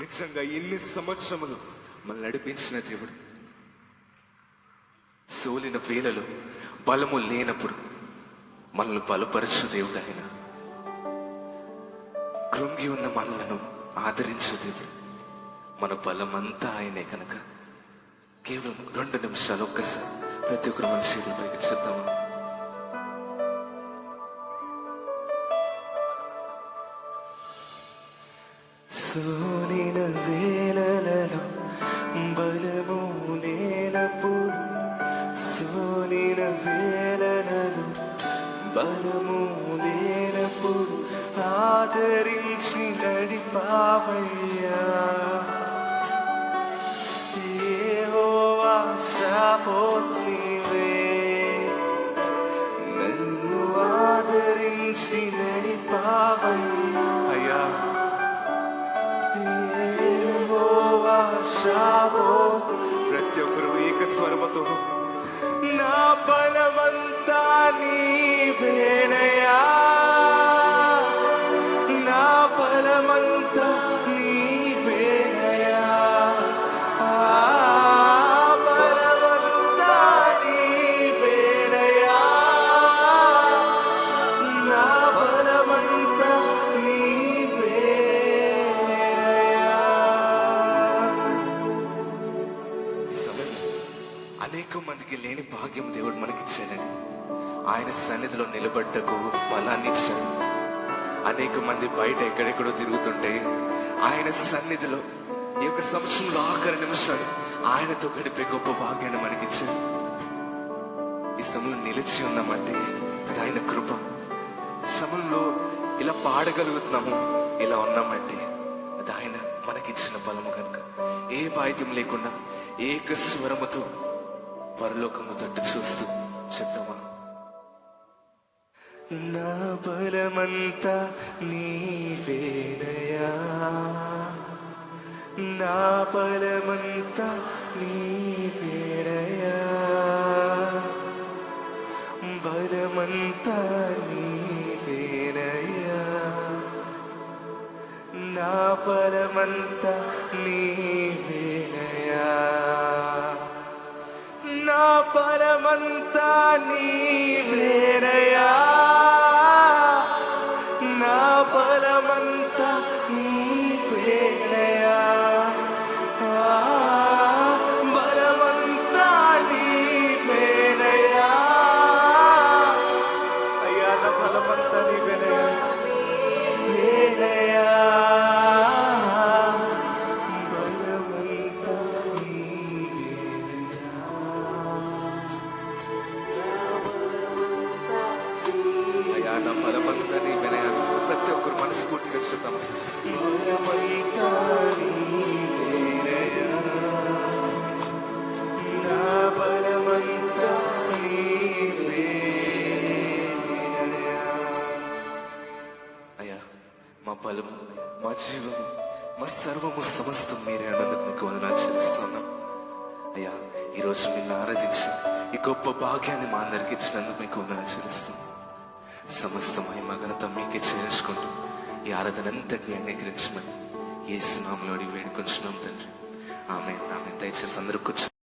నిజంగా ఎన్ని సంవత్సరములు మనల్ని నడిపించిన దేవుడు? సోలిన వేలలో బలము లేనప్పుడు మనల్ని బలపరచు దేవుడు ఆయన. కృంగి ఉన్న మనలను ఆదరించు దేవుడు. మన బలమంతా ఆయనే కనుక. కేవలం రెండు నిమిషాలు ఒక్కసారి ప్రతి ఒక్కరు మన చేతుల పైకి చేద్దామా సోలిన వేలలో బలము లేనప్పుడు సోలిన వేలలో బలము లేనప్పుడు ఆదరించి నడిపావయ్యా ఏవో ఆశాపోతీవే నన్ను ఆదరించి నడిపావయ్యా అయ్యా యెహోవా ప్రతి ఒక్కరు ఏక స్వరముతో నా బలమంతా నీవేనయా నా బలమంతా నీవేనయా బలమంతా నీవేనయా నా బలమంతా అనేక మందికి లేని భాగ్యం దేవుడు మనకిచ్చాడని ఆయన సన్నిధిలో నిలబడ్డకు బలాన్ని ఇచ్చాడు. అనేక మంది బయట ఎక్కడెక్కడో తిరుగుతుంటే ఆయన సన్నిధిలో ఈ యొక్క సంవత్సరంలో ఆఖరి నిమిషాలు ఆయనతో గడిపే గొప్ప భాగ్యాన్ని మనకిచ్చాడు. ఈ సమయంలో నిలిచి ఉన్నామంటే అది ఆయన కృప. సమయంలో ఇలా పాడగలుగుతున్నాము ఇలా ఉన్నామంటే అది ఆయన మనకిచ్చిన బలము కనుక. ఏ వాయిద్యం లేకుండా ఏక స్వరముతో పరలోకము తట్టు చూస్తూ చెప్తామా? నా బలమంతా నీవేనయా? నా బలమంతా నీవేనయా? బలమంతా నీవేనయా? నా బలమంతా నీవేనయా? పరమంతా నీవేరే నా బలమంతా వినయాన్ని ప్రతి ఒక్కరు మనస్ఫూర్తిగా చూద్దాం అయ్యా మా బలము మా జీవము మా సర్వము సమస్తం మీరే అన్నందుకు మీకు వందనాలు చెల్లిస్తున్నాం. అయ్యా ఈరోజు మిమ్మల్ని ఆరాధించి ఈ గొప్ప భాగ్యాన్ని మా అందరికి ఇచ్చినందుకు మీకు వందనాలు చెల్లిస్తున్నాం. సమస్త మహిమ ఘనత మీకే చేసుకుంటూ ఈ ఆరాధనంతటిని అంగీకరించమని ఏ సునామలో అడిగి వేడుకొంచున్నాం తండ్రి. ఆమె ఆమె దయచేసి అందరూ కూర్చో